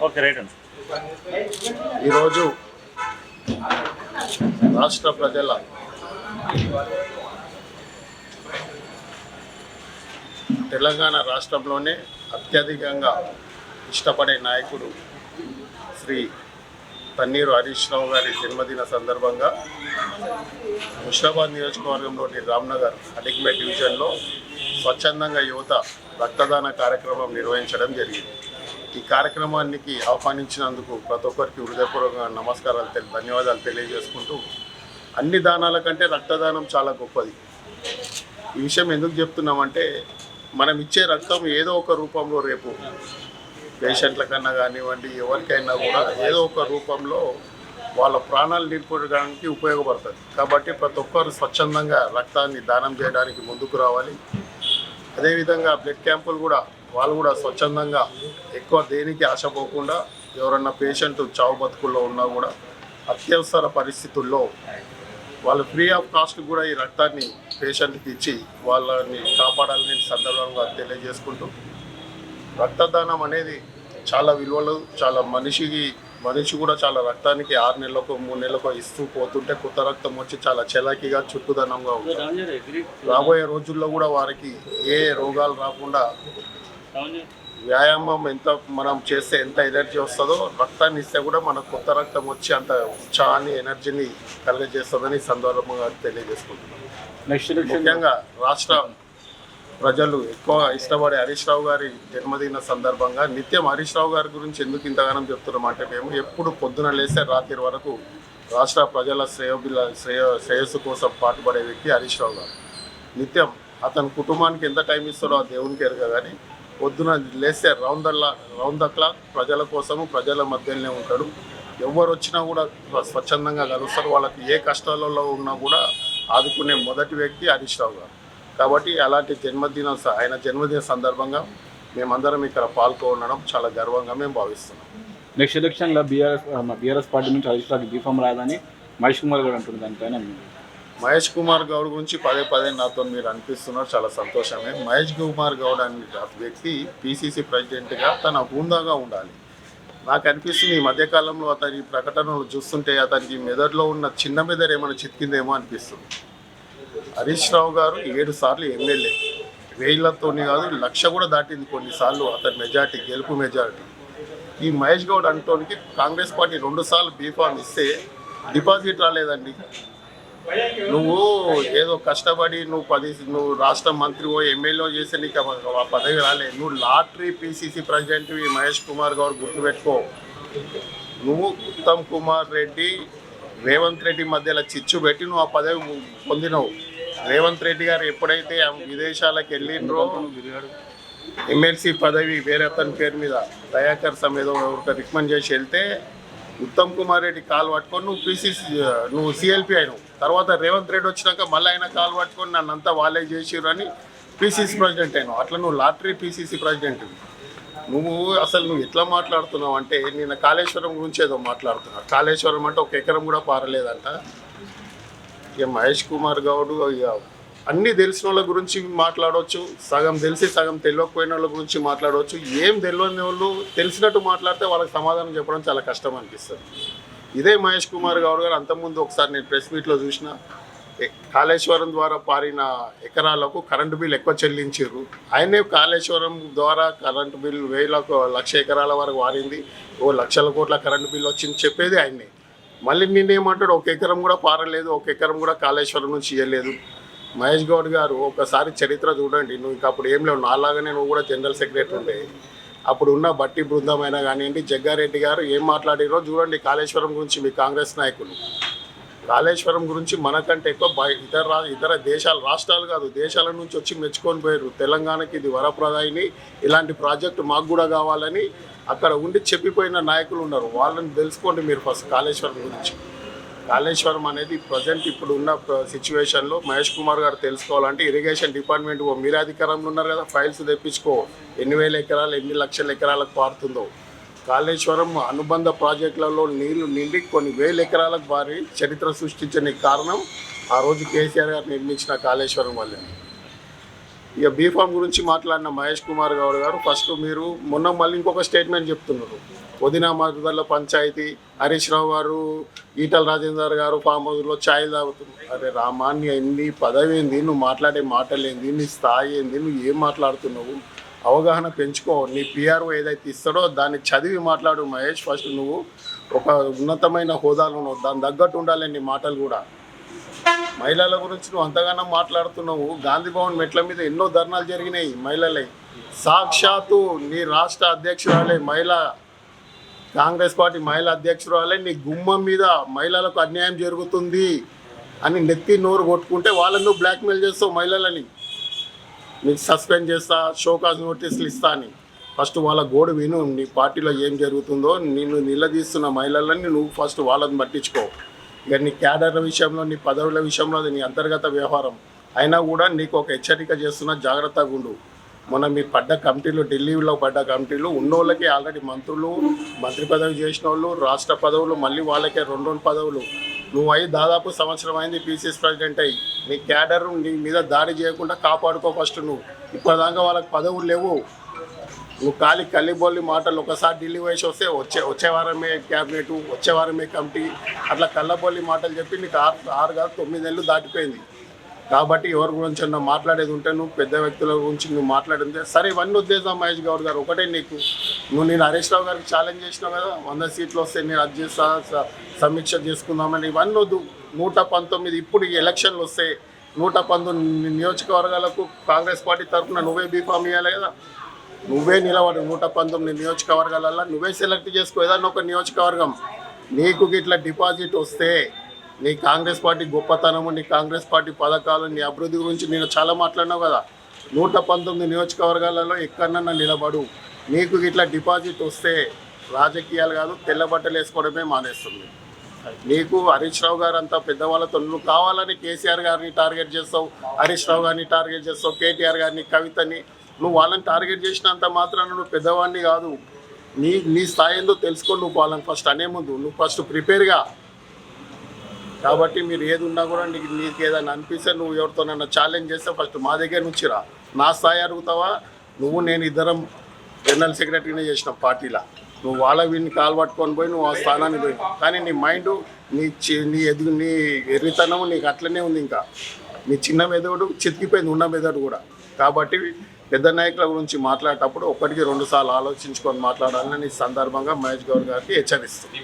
Okay right అండి. ఈరోజు రాష్ట్ర ప్రజల తెలంగాణ రాష్ట్రంలోనే అత్యధికంగా ఇష్టపడే నాయకుడు శ్రీ తన్నీరు హరీష్ రావు గారి జన్మదిన సందర్భంగా ముషాబాద్ నియోజకవర్గంలోని రామ్నగర్ అడిగ్మెట్ డివిజన్లో స్వచ్ఛందంగా యువత రక్తదాన కార్యక్రమం నిర్వహించడం జరిగింది. ఈ కార్యక్రమానికి ఆహ్వానించినందుకు ప్రతి ఒక్కరికి హృదయపూర్వక నమస్కారాలు తెలి ధన్యవాదాలు తెలియజేసుకుంటూ అన్ని దానాల కంటే రక్తదానం చాలా గొప్పది. ఈ విషయం ఎందుకు చెప్తున్నామంటే మనం ఇచ్చే రక్తం ఏదో ఒక రూపంలో రేపు పేషెంట్ల కన్నా కానివ్వండి ఎవరికైనా కూడా ఏదో ఒక రూపంలో వాళ్ళ ప్రాణాలు నిలుపుకోవడానికి ఉపయోగపడుతుంది. కాబట్టి ప్రతి ఒక్కరు స్వచ్ఛందంగా రక్తాన్ని దానం చేయడానికి ముందుకు రావాలి. అదేవిధంగా బ్లడ్ క్యాంపులు కూడా వాళ్ళు కూడా స్వచ్ఛందంగా ఎక్కువ దేనికి ఆశపోకుండా ఎవరన్నా పేషెంట్ చావు బతుకుల్లో ఉన్నా కూడా అత్యవసర పరిస్థితుల్లో వాళ్ళు ఫ్రీ ఆఫ్ కాస్ట్ కూడా ఈ రక్తాన్ని పేషెంట్కి ఇచ్చి వాళ్ళని కాపాడాలని సందర్భంగా తెలియజేసుకుంటూ రక్తదానం అనేది చాలా విలువలు చాలా మనిషికి మనిషి కూడా చాలా రక్తానికి ఆరు నెలలకు మూడు నెలలకు ఇస్తూ పోతుంటే కొత్త రక్తం వచ్చి చాలా చలాకీగా చుట్టుదనంగా ఉంటుంది. రాబోయే రోజుల్లో కూడా వారికి ఏ రోగాలు రాకుండా వ్యాయామం ఎంత మనం చేస్తే ఎంత ఎనర్జీ వస్తుందో రక్తాన్ని ఇస్తే కూడా మనకు కొత్త రక్తం వచ్చి అంత ఉత్సాహాన్ని ఎనర్జీని కలుగజేస్తుందని సందర్భంగా తెలియజేసుకుంటున్నాం. నెక్స్ట్ ముఖ్యంగా రాష్ట్ర ప్రజలు ఎక్కువ ఇష్టపడే హరీష్ రావు గారి జన్మదిన సందర్భంగా నిత్యం హరీష్ రావు గారి గురించి ఎందుకు ఇంతగానం చెప్తున్నాం అంటే మేము ఎప్పుడు పొద్దున లేస్తే రాత్రి వరకు రాష్ట్ర ప్రజల శ్రేయోభిల శ్రేయ శ్రేయస్సు కోసం పాటుపడే వ్యక్తి హరీష్ రావు గారు. నిత్యం అతని కుటుంబానికి ఎంత టైం ఇస్తాడో ఆ దేవునికి ఎరగ కానీ పొద్దున లేస్తే round the round the clock ప్రజల కోసము ప్రజల మధ్యలోనే ఉంటాడు. ఎవరు వచ్చినా కూడా స్వచ్ఛందంగా కలుస్తారు. వాళ్ళకి ఏ కష్టాలలో ఉన్నా కూడా ఆదుకునే మొదటి వ్యక్తి హరీష్ రావు గారు. కాబట్టి అలాంటి జన్మదిన ఆయన జన్మదిన సందర్భంగా మేమందరం ఇక్కడ పాల్గొనడం చాలా గర్వంగా మేము భావిస్తున్నాం. నెక్స్ట్ ఎలక్షన్లో బీఆర్ఎస్ బీఆర్ఎస్ పార్టీ నుంచి హరీష్ రావుకి బీఫామ్ రాదని మహేష్ కుమార్ గారు అంటున్నారు. దానిపైన మహేష్ కుమార్ గౌడ్ గురించి పదే పదే నాతో మీరు అనిపిస్తున్నారు చాలా సంతోషమే. మహేష్ కుమార్ గౌడ్ అనే వ్యక్తి పీసీసీ ప్రెసిడెంట్గా తన హూందాగా ఉండాలి. నాకు అనిపిస్తుంది ఈ మధ్యకాలంలో అతని ప్రకటనలు చూస్తుంటే అతనికి మెదడులో ఉన్న చిన్న మెదడు ఏమైనా చిక్కిందేమో అనిపిస్తుంది. హరీష్ రావు గారు ఏడు సార్లు ఎమ్మెల్యే. వేలతోని కాదు లక్ష కూడా దాటింది కొన్నిసార్లు అతని మెజార్టీ గెలుపు మెజార్టీ. ఈ మహేష్ గౌడ్ అంటోనికి కాంగ్రెస్ పార్టీ రెండు సార్లు బీఫామ్ ఇస్తే డిపాజిట్ రాలేదండి. నువ్వు ఏదో కష్టపడి నువ్వు పది నువ్వు రాష్ట్ర మంత్రి ఓ ఎమ్మెల్యే చేస్తే నీకు ఆ- పదవి రాలే. నువ్వు lottery PCC president Mahesh Kumar గారు గుర్తుపెట్టుకో. నువ్వు ఉత్తమ్ కుమార్ రెడ్డి రేవంత్ రెడ్డి మధ్యలో చిచ్చు పెట్టి నువ్వు ఆ పదవి పొందినవు. రేవంత్ రెడ్డి గారు ఎప్పుడైతే విదేశాలకు వెళ్ళిండ్రో ఎమ్మెల్సీ పదవి వేరే అతని పేరు మీద దయాకర్ సమేదో ఎవరికి రికమెండ్ చేసి వెళ్తే ఉత్తమ్ కుమార్ రెడ్డి కాలు పట్టుకొని నువ్వు పీసీసీ నువ్వు సిఎల్పి అయినావు. తర్వాత రేవంత్ రెడ్డి వచ్చినాక మళ్ళీ ఆయన కాలు పట్టుకొని నన్ను అంతా వాళ్ళే చేసిర్రు అని పీసీసీ ప్రెసిడెంట్ అయినావు. అట్లా నువ్వు లాటరీ పీసీసీ ప్రెసిడెంట్ నువ్వు అసలు నువ్వు ఎట్లా మాట్లాడుతున్నావు అంటే నిన్న కాళేశ్వరం గురించి ఏదో మాట్లాడుతున్నావు కాళేశ్వరం అంటే ఒక ఎకరం కూడా పారలేదంట. ఇక మహేష్ కుమార్ గౌడ్ ఇక అన్నీ తెలిసిన వాళ్ళ గురించి మాట్లాడవచ్చు సగం తెలిసి సగం తెలియకపోయిన వాళ్ళ గురించి మాట్లాడవచ్చు ఏం తెలియని వాళ్ళు తెలిసినట్టు మాట్లాడితే వాళ్ళకి సమాధానం చెప్పడం చాలా కష్టం అనిపిస్తుంది. ఇదే మహేష్ కుమార్ గౌడ్ గారు అంతకుముందు ఒకసారి నేను ప్రెస్ మీట్లో చూసిన కాళేశ్వరం ద్వారా పారిన ఎకరాలకు కరెంటు బిల్ ఎక్కువ చెల్లించారు ఆయనే కాళేశ్వరం ద్వారా కరెంటు బిల్ వేల లక్ష ఎకరాల వరకు వారింది. ఓ లక్షల కోట్ల కరెంటు బిల్ వచ్చింది చెప్పేది ఆయనే. మళ్ళీ నిన్నేమంటాడు ఒక ఎకరం కూడా పారలేదు ఒక ఎకరం కూడా కాళేశ్వరం నుంచి ఇవ్వలేదు మహేష్ గౌడ్ గారు ఒకసారి చరిత్ర చూడండి. నువ్వు ఇంకా అప్పుడు ఏం లేవు. నాలాగానే నువ్వు కూడా జనరల్ సెక్రటరీ ఉండే. అప్పుడు ఉన్న బట్టి బృందమైనా కానివ్వండి జగ్గారెడ్డి గారు ఏం మాట్లాడిరో చూడండి కాళేశ్వరం గురించి మీ కాంగ్రెస్ నాయకులు. కాళేశ్వరం గురించి మనకంటే ఎక్కువ ఇతర ఇతర దేశాల రాష్ట్రాలు కాదు దేశాల నుంచి వచ్చి మెచ్చుకొని పోయారు తెలంగాణకి ఇది వరప్రదాయిని ఇలాంటి ప్రాజెక్టు మాకు కూడా కావాలని అక్కడ ఉండి చెప్పిపోయిన నాయకులు ఉన్నారు. వాళ్ళని తెలుసుకోండి మీరు ఫస్ట్ కాళేశ్వరం గురించి. కాళేశ్వరం అనేది ప్రజెంట్ ఇప్పుడు ఉన్న సిచ్యువేషన్లో మహేష్ కుమార్ గారు తెలుసుకోవాలంటే ఇరిగేషన్ డిపార్ట్మెంట్ ఓ మీరు అధికారంలో ఉన్నారు కదా ఫైల్స్ తెప్పించుకో. ఎన్ని వేల ఎకరాలు ఎన్ని లక్షల ఎకరాలకు పారుతుందో. కాళేశ్వరం అనుబంధ ప్రాజెక్టులలో నీళ్ళు నిండి కొన్ని వేల ఎకరాలకు భారీ చరిత్ర సృష్టించడానికి కారణం ఆ రోజు కేసీఆర్ గారు నిర్మించిన కాళేశ్వరం వల్లే. ఇక బీఫామ్ గురించి మాట్లాడిన మహేష్ కుమార్ గౌడ్ గారు ఫస్ట్ మీరు మొన్న మళ్ళీ ఇంకొక స్టేట్మెంట్ చెప్తున్నారు. వదినా మధుదల పంచాయతీ హరీష్ రావు గారు ఈటల రాజేందర్ గారు ఫామ్ హౌస్లో ఛాయ్ తాగుతున్నారు. అరే రామాన్ని ఎన్ని పదవి ఏంది? నువ్వు మాట్లాడే మాటలు ఏంది? నీ స్థాయి ఏంది? నువ్వు ఏం మాట్లాడుతున్నావు? అవగాహన పెంచుకో. నీ పిఆర్ఓ ఏదైతే ఇస్తాడో దాన్ని చదివి మాట్లాడు మహేష్. ఫస్ట్ నువ్వు ఒక ఉన్నతమైన హోదాలో దాని తగ్గట్టు ఉండాలి నీ మాటలు కూడా. మహిళల గురించి నువ్వు అంతగానో మాట్లాడుతున్నావు. గాంధీ భవన్ మెట్ల మీద ఎన్నో ధర్నాలు జరిగినాయి మహిళలై. సాక్షాత్తు నీ రాష్ట్ర అధ్యక్షురాలే మహిళ కాంగ్రెస్ పార్టీ మహిళా అధ్యక్షురాలే నీ గుమ్మం మీద మహిళలకు అన్యాయం జరుగుతుంది అని నెత్తి నోరు కొట్టుకుంటే వాళ్ళను బ్లాక్మెయిల్ చేస్తావు మహిళలని. నీకు సస్పెండ్ చేస్తా షోకాజ్ నోటీసులు ఇస్తా అని. ఫస్ట్ వాళ్ళ గోడు విను నీ పార్టీలో ఏం జరుగుతుందో నిన్ను నిలదీస్తున్న మహిళలని నువ్వు ఫస్ట్ వాళ్ళని పట్టించుకో. ఇక నీ క్యాడర్ల విషయంలో నీ పదవుల విషయంలో అది నీ అంతర్గత వ్యవహారం. అయినా కూడా నీకు ఒక హెచ్చరిక చేస్తున్న జాగ్రత్తగా ఉండు. మొన్న మీ పడ్డ కమిటీలు ఢిల్లీలో పడ్డ కమిటీలు ఉన్నోళ్ళకి ఆల్రెడీ మంత్రులు మంత్రి పదవి చేసిన వాళ్ళు రాష్ట్ర పదవులు మళ్ళీ వాళ్ళకే రెండు రెండు పదవులు. నువ్వు అయి దాదాపు సంవత్సరం అయింది పీసీఎస్ ప్రెసిడెంట్ అయ్యి నీ క్యాడర్ నీ మీద దాడి చేయకుండా కాపాడుకో ఫస్ట్ నువ్వు. ఇప్పటిదాకా వాళ్ళకి పదవులు లేవు. నువ్వు ఖాళీ కల్లిబొల్లి మాటలు ఒకసారి ఢిల్లీ వయసు వస్తే వచ్చే వచ్చే వారమే క్యాబినెట్ వచ్చే వారమే కమిటీ అట్లా కళ్ళబొల్లి మాటలు చెప్పి నీకు ఆరు ఆరు కాదు తొమ్మిది నెలలు దాటిపోయింది కాబట్టి ఎవరి గురించి అన్న మాట్లాడేది ఉంటే నువ్వు పెద్ద వ్యక్తుల గురించి నువ్వు మాట్లాడింది సరే ఇవన్నీ ఉద్దేశం మహేష్ గౌడ్ గారు ఒకటే నీకు నువ్వు నేను హరీష్ రావు గారికి ఛాలెంజ్ చేసినావు కదా వంద సీట్లు వస్తే నేను అది చేస్తా సమీక్ష చేసుకుందామని ఇవన్నీ వద్దు నూట పంతొమ్మిది ఇప్పుడు ఈ ఎలక్షన్లు వస్తే నూట పంతొమ్మిది నియోజకవర్గాలకు కాంగ్రెస్ పార్టీ తరఫున నువ్వే బీఫామ్ ఇవ్వాలి కదా నువ్వే నిలబడు. నూట పంతొమ్మిది నియోజకవర్గాలలో నువ్వే సెలెక్ట్ చేసుకో. ఏదన్నా ఒక నియోజకవర్గం. నీకు ఇట్లా డిపాజిట్ వస్తే నీ కాంగ్రెస్ పార్టీ గొప్పతనము నీ కాంగ్రెస్ పార్టీ పథకాలు నీ అభివృద్ధి గురించి నేను చాలా మాట్లాడినావు కదా. నూట పంతొమ్మిది నియోజకవర్గాలలో ఎక్కడన్నా నిలబడు. నీకు ఇట్లా డిపాజిట్ వస్తే రాజకీయాలు కాదు తెల్ల బట్టలు వేసుకోవడమే మానేస్తుంది. నీకు హరీష్ రావు గారు అంతా పెద్దవాళ్ళతో నువ్వు కావాలని కేసీఆర్ గారిని టార్గెట్ చేస్తావు హరీష్ రావు గారిని టార్గెట్ చేస్తావు కేటీఆర్ గారిని కవితని నువ్వు వాళ్ళని టార్గెట్ చేసినంత మాత్రాన నువ్వు పెద్దవాడిని కాదు. నీ నీ స్థాయి ఏందో తెలుసుకో నువ్వు వాళ్ళని ఫస్ట్ అనే ముందు. నువ్వు ఫస్ట్ ప్రిపేర్గా కాబట్టి మీరు ఏది ఉన్నా కూడా నీకు నీకు ఏదైనా అనిపిస్తే నువ్వు ఎవరితోనైనా ఛాలెంజ్ చేస్తే ఫస్ట్ మా దగ్గర నుంచి రా. నా స్థాయి అడుగుతావా? నువ్వు నేను ఇద్దరం జనరల్ సెక్రటరీనే చేసిన పార్టీలా. నువ్వు వాళ్ళ వీడిని కాలు పట్టుకొని పోయి నువ్వు ఆ స్థానానికి పోయి. కానీ నీ మైండ్ నీ చి- నీ ఎదుగు నీ ఎర్రితనం నీకు అట్లనే ఉంది ఇంకా. నీ చిన్న మెదడు చితికిపోయింది ఉన్న మెదడు కూడా. కాబట్టి పెద్ద నాయకుల గురించి మాట్లాడేటప్పుడు ఒకటికి రెండు సార్లు ఆలోచించుకొని మాట్లాడాలని ఈ సందర్భంగా మహేష్ గౌడ్ గారికి హెచ్చరిస్తుంది